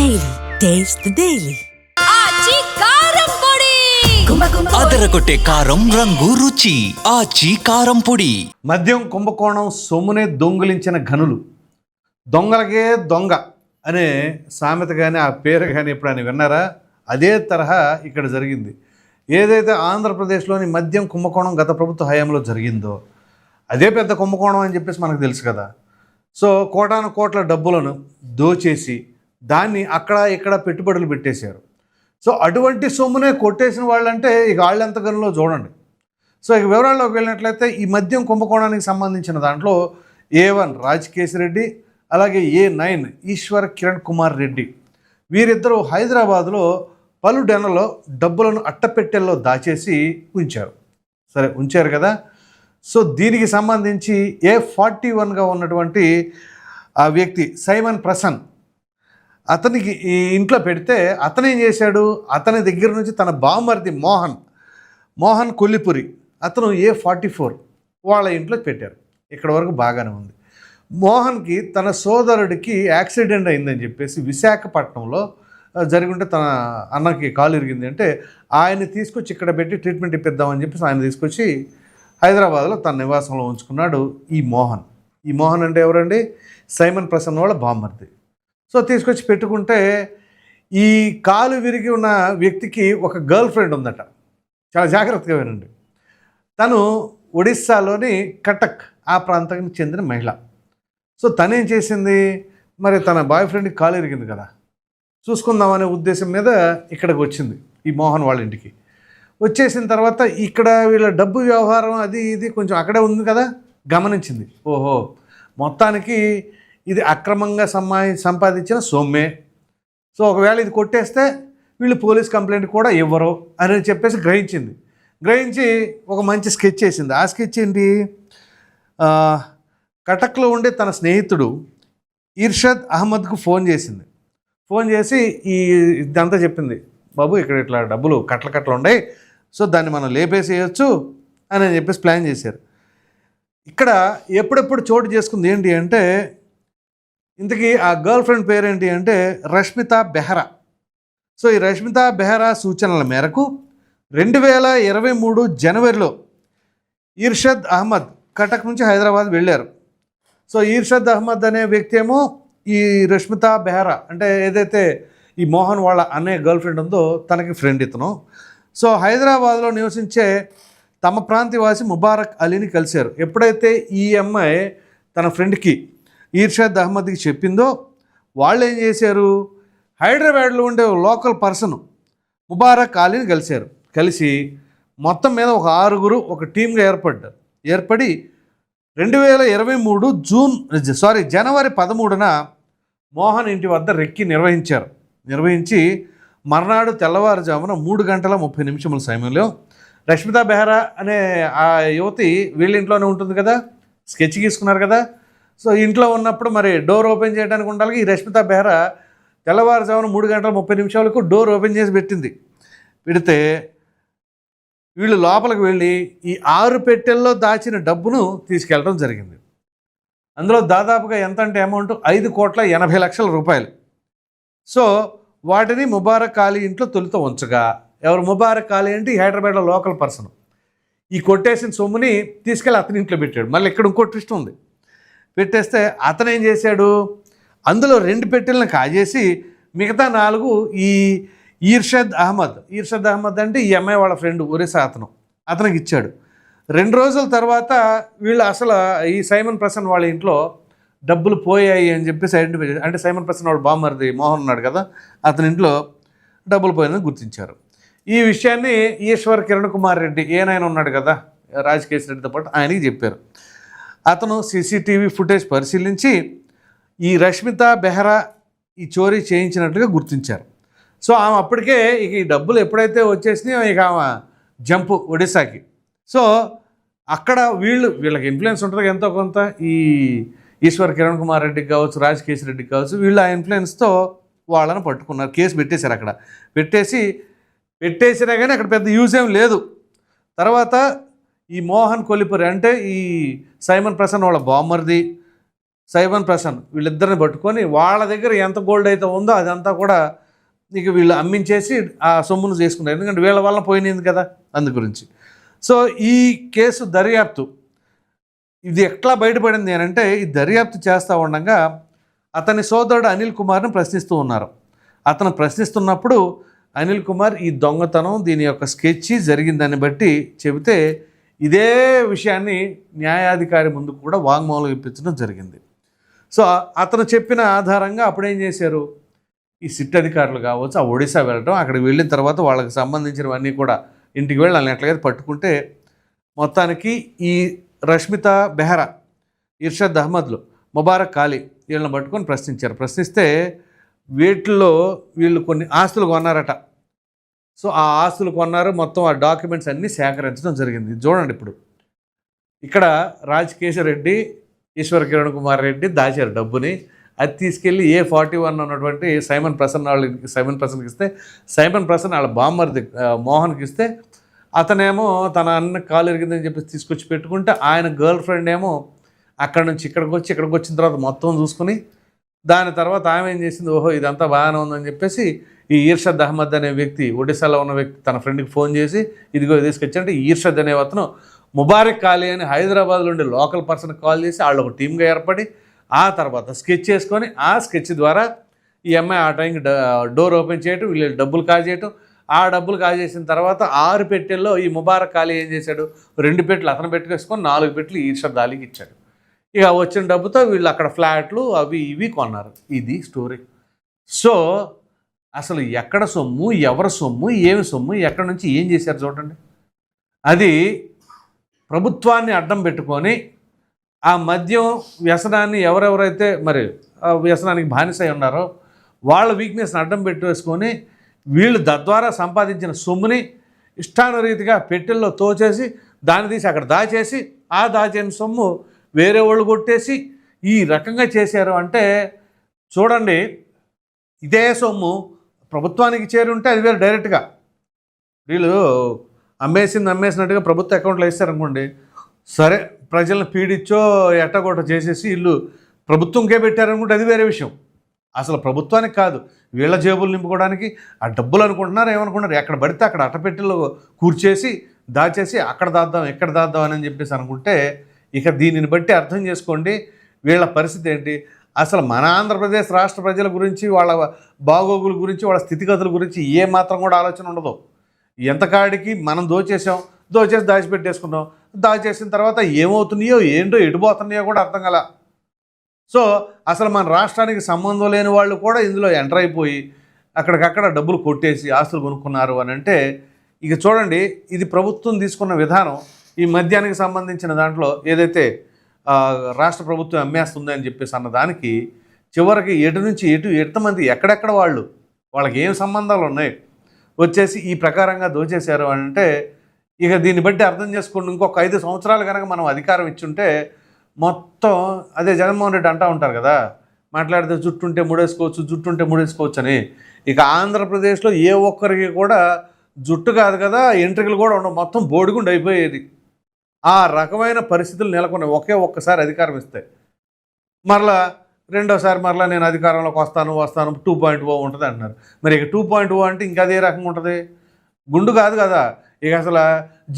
Daily. Taste the Daily. ఆచి కారం పొడి. అదరగొట్టే కారం రంగు రుచి. ఆచి కారం పొడి. మద్యం కుంభకోణం సొమ్మునే దొంగిలించిన ఘనులు. దొంగలకే దొంగ అనే సామెత కానీ ఆ పేరు కానీ ఎప్పుడైనా విన్నారా? అదే తరహా ఇక్కడ జరిగింది. ఏదైతే ఆంధ్రప్రదేశ్లోని మద్యం కుంభకోణం గత ప్రభుత్వ హయాంలో జరిగిందో అదే పెద్ద కుంభకోణం అని చెప్పేసి మనకు తెలుసు కదా. సో కోటాను కోట్ల డబ్బులను దోచేసి దాన్ని అక్కడ ఇక్కడ పెట్టుబడులు పెట్టేశారు. సో అటువంటి సొమ్మునే కొట్టేసిన వాళ్ళంటే ఇక వాళ్ళు గనులో చూడండి. సో ఇక వివరాల్లోకి వెళ్ళినట్లయితే ఈ మద్యం కుంభకోణానికి సంబంధించిన దాంట్లో ఏ వన్ రెడ్డి అలాగే ఏ నైన్ ఈశ్వర్ కిరణ్ కుమార్ రెడ్డి. వీరిద్దరూ హైదరాబాదులో పలు డెనలో డబ్బులను అట్టపెట్టెల్లో దాచేసి ఉంచారు. సరే ఉంచారు కదా. సో దీనికి సంబంధించి ఏ ఫార్టీ వన్గా ఉన్నటువంటి ఆ వ్యక్తి సైమన్ ప్రసన్ అతనికి ఈ ఇంట్లో పెడితే అతను ఏం చేశాడు? అతని దగ్గర నుంచి తన బామర్ది మోహన్ మోహన్ కొల్లిపురి అతను ఏ ఫార్టీ ఫోర్ వాళ్ళ ఇంట్లో పెట్టారు. ఇక్కడ వరకు బాగానే ఉంది. మోహన్కి తన సోదరుడికి యాక్సిడెంట్ అయిందని చెప్పేసి విశాఖపట్నంలో జరిగింటే తన అన్నకి కాలు ఇరిగింది అంటే ఆయన తీసుకొచ్చి ఇక్కడ పెట్టి ట్రీట్మెంట్ ఇప్పిద్దామని చెప్పేసి ఆయన తీసుకొచ్చి హైదరాబాద్లో తన నివాసంలో ఉంచుకున్నాడు ఈ మోహన్. ఈ మోహన్ అంటే ఎవరండి? సైమన్ ప్రసన్న వాళ్ళ బామ్మర్ది సో తీసుకొచ్చి పెట్టుకుంటే ఈ కాలు విరిగి ఉన్న వ్యక్తికి ఒక గర్ల్ ఫ్రెండ్ ఉందట. చాలా జాగ్రత్తగా వినండి. తను ఒడిస్సాలోని కటక్ ఆ ప్రాంతానికి చెందిన మహిళ. సో తనేం చేసింది? మరి తన బాయ్ ఫ్రెండ్కి కాలు ఇరిగింది కదా. చూసుకుందామనే ఉద్దేశం మీద ఇక్కడికి వచ్చింది ఈ మోహన్ వాళ్ళ ఇంటికి. వచ్చేసిన తర్వాత ఇక్కడ వీళ్ళ డబ్బు వ్యవహారం అది ఇది కొంచెం అక్కడే ఉంది కదా. గమనించింది. ఓహో! మొత్తానికి ఇది అక్రమంగా సమ్మా సంపాదించిన సొమ్మే. సో ఒకవేళ ఇది కొట్టేస్తే వీళ్ళు పోలీస్ కంప్లైంట్ కూడా ఇవ్వరు అని చెప్పేసి గ్రహించింది. గ్రహించి ఒక మంచి స్కెచ్ చేసింది. ఆ స్కెచ్ ఏంటి? కటక్లో ఉండే తన స్నేహితుడు ఇర్షద్ అహ్మద్కు ఫోన్ చేసింది. ఫోన్ చేసి ఈ ఇదంతా చెప్పింది. బాబు ఇక్కడ ఇట్లా డబ్బులు కట్ల కట్టలు ఉన్నాయి సో దాన్ని మనం లేపేసేయచ్చు అని చెప్పేసి ప్లాన్ చేశారు. ఇక్కడ ఎప్పుడెప్పుడు చోటు చేసుకుంది ఏంటి అంటే ఇంతకీ ఆ గర్ల్ ఫ్రెండ్ పేరేంటి అంటే రష్మిత బెహరా. సో ఈ రష్మిత బెహరా సూచనల మేరకు రెండు వేల ఇరవై మూడు జనవరిలో ఇర్షద్ అహ్మద్ కటక్ నుంచి హైదరాబాద్ వెళ్ళారు. సో ఈర్షద్ అహ్మద్ అనే వ్యక్తి ఏమో ఈ రష్మిత బెహరా అంటే ఏదైతే ఈ మోహన్ వాళ్ళ అనే గర్ల్ ఫ్రెండ్ ఉందో తనకి ఫ్రెండ్ ఇతను. సో హైదరాబాద్లో నివసించే తమ ప్రాంతవాసి ముబారక్ అలీని కలిశారు. ఎప్పుడైతే ఈ అమ్మాయి తన ఫ్రెండ్కి ఈర్షాద్ అహ్మద్కి చెప్పిందో వాళ్ళు ఏం చేశారు? హైదరాబాద్లో ఉండే లోకల్ పర్సన్ ముబారక్ అలీని కలిశారు. కలిసి మొత్తం మీద ఒక ఆరుగురు ఒక టీంగా ఏర్పడ్డారు. ఏర్పడి రెండు వేల ఇరవై మూడు జూన్ సారీ జనవరి పదమూడున మోహన్ ఇంటి వద్ద రెక్కి నిర్వహించారు. నిర్వహించి మర్నాడు తెల్లవారుజామున మూడు గంటల ముప్పై నిమిషముల సమయంలో రష్మితా బెహ్రా అనే ఆ యువతి వీళ్ళ ఇంట్లోనే ఉంటుంది కదా? స్కెచ్ గీసుకున్నారు కదా? సో ఇంట్లో ఉన్నప్పుడు మరి డోర్ ఓపెన్ చేయడానికి ఉండాలి. ఈ రష్మితా బెహ్రా తెల్లవారుజామున మూడు గంటల ముప్పై నిమిషాలకు డోర్ ఓపెన్ చేసి పెట్టింది. పెడితే వీళ్ళు లోపలికి వెళ్ళి ఈ ఆరు పెట్టెల్లో దాచిన డబ్బును తీసుకెళ్ళడం జరిగింది. అందులో దాదాపుగా ఎంత అంటే అమౌంట్? ఐదు కోట్ల ఎనభై లక్షల రూపాయలు. సో వాటిని ముబారక్ అలీ ఇంట్లో తొలితో ఉంచగా ఎవరు ముబారక్ అలీ అంటే హైదరాబాద్లో లోకల్ పర్సన్. ఈ కొట్టేసిన సొమ్ముని తీసుకెళ్ళి అతని ఇంట్లో పెట్టాడు. మళ్ళీ ఇక్కడ ఇంకో ట్విస్ట్ ఉంది. పెట్టేస్తే అతను ఏం చేశాడు? అందులో రెండు పెట్టెలను కాజేసి మిగతా నాలుగు ఈ ఈర్షద్ అహ్మద్. ఈర్షద్ అహ్మద్ అంటే ఈ అమ్మాయి వాళ్ళ ఫ్రెండ్ ఒరిస్సా అతను. అతనికి ఇచ్చాడు. రెండు రోజుల తర్వాత వీళ్ళు అసలు ఈ సైమన్ ప్రసన్ వాళ్ళ ఇంట్లో డబ్బులు పోయాయి అని చెప్పేసి ఐడెంటిఫై చేశారు. అంటే సైమన్ ప్రసన్ వాడు బామ్మర్ది మోహన్ ఉన్నాడు కదా అతని ఇంట్లో డబ్బులు పోయిందని గుర్తించారు. ఈ విషయాన్ని ఈశ్వర్ కిరణ్ కుమార్ రెడ్డి ఏనాయన ఉన్నాడు కదా రాజకేశ్ రెడ్డితో పాటు ఆయనకి చెప్పారు. అతను సీసీటీవీ ఫుటేజ్ పరిశీలించి ఈ రష్మిత బెహ్రా ఈ చోరీ చేయించినట్లుగా గుర్తించారు. సో ఆమె అప్పటికే ఇక ఈ డబ్బులు ఎప్పుడైతే వచ్చేసినాయో ఇక ఆమె జంపు ఒడిశాకి. సో అక్కడ వీళ్ళు వీళ్ళకి ఇన్ఫ్లుయెన్స్ ఉంటుంది ఎంతో కొంత. ఈ ఈశ్వర్ కిరణ్ కుమార్ రెడ్డికి కావచ్చు రాజకేశ్ రెడ్డికి కావచ్చు వీళ్ళు ఆ ఇన్ఫ్లుయెన్స్తో వాళ్ళని పట్టుకున్నారు కేసు పెట్టేశారు అక్కడ. పెట్టేసి పెట్టేసినా కానీ అక్కడ పెద్ద యూజ్ ఏం లేదు. తర్వాత ఈ మోహన్ కొలిపురి అంటే ఈ సైమన్ ప్రసన్న వాళ్ళ బామ్మర్ది. సైబన్ ప్రసన్ వీళ్ళిద్దరిని పట్టుకొని వాళ్ళ దగ్గర ఎంత గోల్డ్ అయితే ఉందో అదంతా కూడా ఇక వీళ్ళు అమ్మించేసి ఆ సొమ్మును చేసుకున్నారు ఎందుకంటే వీళ్ళ వల్ల పోయినది కదా అందు గురించి. సో ఈ కేసు దర్యాప్తు ఇది ఎట్లా బయటపడింది అని అంటే ఈ దర్యాప్తు చేస్తూ ఉండగా అతని సోదరుడు అనిల్ కుమార్ని ప్రశ్నిస్తూ ఉన్నారు. అతను ప్రశ్నిస్తున్నప్పుడు అనిల్ కుమార్ ఈ దొంగతనం దీని యొక్క స్కెచ్ జరిగిందని బట్టి చెబితే ఇదే విషయాన్ని న్యాయాధికారి ముందు కూడా వాంగ్మూలం ఇప్పించడం జరిగింది. సో అతను చెప్పిన ఆధారంగా అప్పుడేం చేశారు? ఈ సిట్ అధికారులు కావచ్చు ఆ ఒడిశా వెళ్ళటం అక్కడికి వెళ్ళిన తర్వాత వాళ్ళకి సంబంధించినవన్నీ కూడా ఇంటికి వెళ్ళి వాళ్ళని ఎట్లాగైతే పట్టుకుంటే మొత్తానికి ఈ రష్మిత బెహరా ఇర్షద్ అహ్మద్లు ముబారక్ ఖాళీ వీళ్ళని పట్టుకొని ప్రశ్నించారు. ప్రశ్నిస్తే వీటిల్లో వీళ్ళు కొన్ని ఆస్తులు కొన్నారట. సో ఆ ఆస్తులు కొన్నారు. మొత్తం ఆ డాక్యుమెంట్స్ అన్నీ సేకరించడం జరిగింది. చూడండి ఇప్పుడు. ఇక్కడ రాజకేశరెడ్డి ఈశ్వర కిరణ్ కుమార్ రెడ్డి దాచారు డబ్బుని. అది తీసుకెళ్ళి ఏ ఫార్టీ వన్ ఉన్నటువంటి సైమన్ ప్రసన్న వాళ్ళకి సైమన్ ప్రసన్నకి ఇస్తే సైమన్ ప్రసన్న వాళ్ళ బామ్మర్ది మోహన్కి ఇస్తే అతనేమో తన అన్న కాలు ఎరిగిందని చెప్పి తీసుకొచ్చి పెట్టుకుంటే ఆయన గర్ల్ ఫ్రెండ్ ఏమో అక్కడ నుంచి ఇక్కడికి వచ్చి ఇక్కడికి వచ్చిన తర్వాత మొత్తం చూసుకుని దాని తర్వాత ఆమె ఏం చేసింది? ఓహో ఇదంతా బాగానే ఉందని చెప్పేసి ఈ ఈర్షద్ అహ్మద్ అనే వ్యక్తి ఒడిశాలో ఉన్న వ్యక్తి తన ఫ్రెండ్కి ఫోన్ చేసి ఇదిగో తీసుకొచ్చారంటే ఈర్షద్ అనే అతను ముబారక్ ఖాళీ అని హైదరాబాద్లో ఉండే లోకల్ పర్సన్ కాల్ చేసి వాళ్ళు ఒక టీమ్గా ఏర్పడి ఆ తర్వాత స్కెచ్ చేసుకొని ఆ స్కెచ్ ద్వారా ఈ అమ్మాయి ఆ టైంకి డోర్ ఓపెన్ చేయటం వీళ్ళు డబ్బులు కాజేయటం ఆ డబ్బులు కాజేసిన తర్వాత ఆరు పెట్టెల్లో ఈ ముబారక్ ఖాళీ ఏం చేశాడు? రెండు పెట్టెలు అతను పెట్టుకేసుకొని నాలుగు పెట్టెలు ఈర్షద్ అలీకి ఇచ్చాడు. ఇక వచ్చిన డబ్బుతో వీళ్ళు అక్కడ ఫ్లాట్లు అవి ఇవి కొన్నారు. ఇది స్టోరీ. సో అసలు ఎక్కడ సొమ్ము ఎవరి సొమ్ము ఏమి సొమ్ము ఎక్కడి నుంచి ఏం చేశారు చూడండి. అది ప్రభుత్వాన్ని అడ్డం పెట్టుకొని ఆ మద్యం వ్యసనాన్ని ఎవరెవరైతే మరి ఆ వ్యసనానికి బానిసై ఉన్నారో వాళ్ళ వీక్నెస్ని అడ్డం పెట్టేసుకొని వీళ్ళు తద్వారా సంపాదించిన సొమ్ముని ఇష్టానురీతిగా పెట్టెల్లో తోచేసి దాన్ని తీసి అక్కడ దాచేసి ఆ దాచిన సొమ్ము వేరే వాళ్ళు కొట్టేసి ఈ రకంగా చేశారు అంటే చూడండి ఇదే సొమ్ము ప్రభుత్వానికి చేరి ఉంటే అది వేరే డైరెక్ట్గా. వీళ్ళు అమ్మేసింది అమ్మేసినట్టుగా ప్రభుత్వ అకౌంట్లో వేస్తారనుకోండి సరే ప్రజలను పీడిచ్చో ఎట్టగొట్ట చేసేసి వీళ్ళు ప్రభుత్వంకే పెట్టారనుకుంటే అది వేరే విషయం. అసలు ప్రభుత్వానికి కాదు వీళ్ళ జేబులు నింపుకోవడానికి ఆ డబ్బులు అనుకుంటున్నారు ఏమనుకుంటున్నారు? ఎక్కడ పడితే అక్కడ అట్టపెట్టెలు కూర్చేసి దాచేసి అక్కడ దాద్దాం ఎక్కడ దాద్దాం అని చెప్పేసి అనుకుంటే ఇక దీనిని బట్టి అర్థం చేసుకోండి. వీళ్ళ పరిస్థితి ఏంటి? అసలు మన ఆంధ్రప్రదేశ్ రాష్ట్ర ప్రజల గురించి వాళ్ళ బాగోగుల గురించి వాళ్ళ స్థితిగతుల గురించి ఏ మాత్రం కూడా ఆలోచన ఉండదు. ఎంతకాడికి మనం దోచేసాం దోచేసి దాచిపెట్టేసుకున్నాం దాచేసిన తర్వాత ఏమవుతున్నాయో ఏంటో ఎడిపోతున్నాయో కూడా అర్థం కల. సో అసలు మన రాష్ట్రానికి సంబంధం లేని వాళ్ళు కూడా ఇందులో ఎంటర్ అయిపోయి అక్కడికక్కడ డబ్బులు కొట్టేసి ఆస్తులు కొనుక్కున్నారు అని అంటే ఇక చూడండి ఇది ప్రభుత్వం తీసుకున్న విధానం. ఈ మద్యానికి సంబంధించిన దాంట్లో ఏదైతే రాష్ట్ర ప్రభుత్వం అమ్మేస్తుంది అని చెప్పేసి అన్న దానికి చివరికి ఎటు నుంచి ఎటు ఎంతమంది ఎక్కడెక్కడ వాళ్ళు వాళ్ళకి ఏం సంబంధాలు ఉన్నాయి వచ్చేసి ఈ ప్రకారంగా దోచేశారు అని అంటే ఇక దీన్ని బట్టి అర్థం చేసుకోండి ఇంకొక ఐదు సంవత్సరాలు కనుక మనం అధికారం ఇచ్చుంటే మొత్తం అదే జగన్మోహన్ రెడ్డి అంటూ ఉంటారు కదా మాట్లాడితే జుట్టు ఉంటే ముడేసుకోవచ్చు జుట్టు ఉంటే ముడేసుకోవచ్చు అని ఇక ఆంధ్రప్రదేశ్లో ఏ ఒక్కరికి కూడా జుట్టు కాదు కదా ఎంట్రికలు కూడా ఉండవు మొత్తం బోడిగుండి అయిపోయేది ఆ రకమైన పరిస్థితులు నెలకొన్నాయి ఒకే ఒక్కసారి అధికారం ఇస్తే. మరలా రెండోసారి మరలా నేను అధికారంలోకి వస్తాను వస్తాను టూ పాయింట్ ఓ ఉంటుంది అంటున్నారు. మరి ఇక టూ పాయింట్ ఓ అంటే ఇంకా అదే రకంగా ఉంటుంది? గుండు కాదు కదా. ఇక అసలు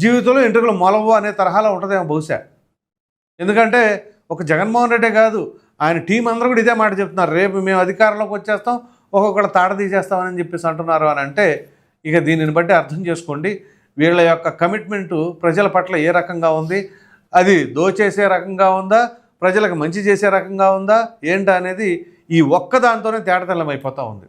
జీవితంలో ఎంట్రుకలు మొలవు అనే తరహాలో ఉంటుందేమో బహుశా. ఎందుకంటే ఒక జగన్మోహన్ రెడ్డే కాదు ఆయన టీం అందరూ కూడా ఇదే మాట చెప్తున్నారు. రేపు మేము అధికారంలోకి వచ్చేస్తాం ఒక్కొక్కటి తాట తీసేస్తామని చెప్పేసి అంటున్నారు అని అంటే ఇక దీనిని బట్టి అర్థం చేసుకోండి. వీళ్ళ యొక్క కమిట్మెంటు ప్రజల పట్ల ఏ రకంగా ఉంది? అది దోచేసే రకంగా ఉందా? ప్రజలకు మంచి చేసే రకంగా ఉందా? ఏంటా అనేది ఈ ఒక్క దాంతోనే ఉంది.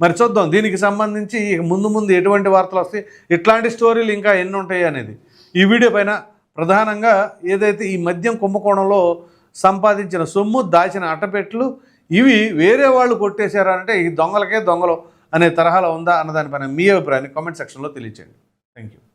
మరి చూద్దాం దీనికి సంబంధించి ఇక ముందు ముందు ఎటువంటి వార్తలు వస్తాయి? ఇట్లాంటి స్టోరీలు ఇంకా ఎన్ని ఉంటాయి అనేది. ఈ వీడియో పైన ప్రధానంగా ఏదైతే ఈ మద్యం కుంభకోణంలో సంపాదించిన సొమ్ము దాచిన అట్టపెట్లు ఇవి వేరే వాళ్ళు కొట్టేశారంటే ఈ దొంగలకే దొంగలు అనే తరహాలో ఉందా అన్నదానిపైన మీ అభిప్రాయాన్ని కామెంట్ సెక్షన్లో తెలియచేయండి. Thank you.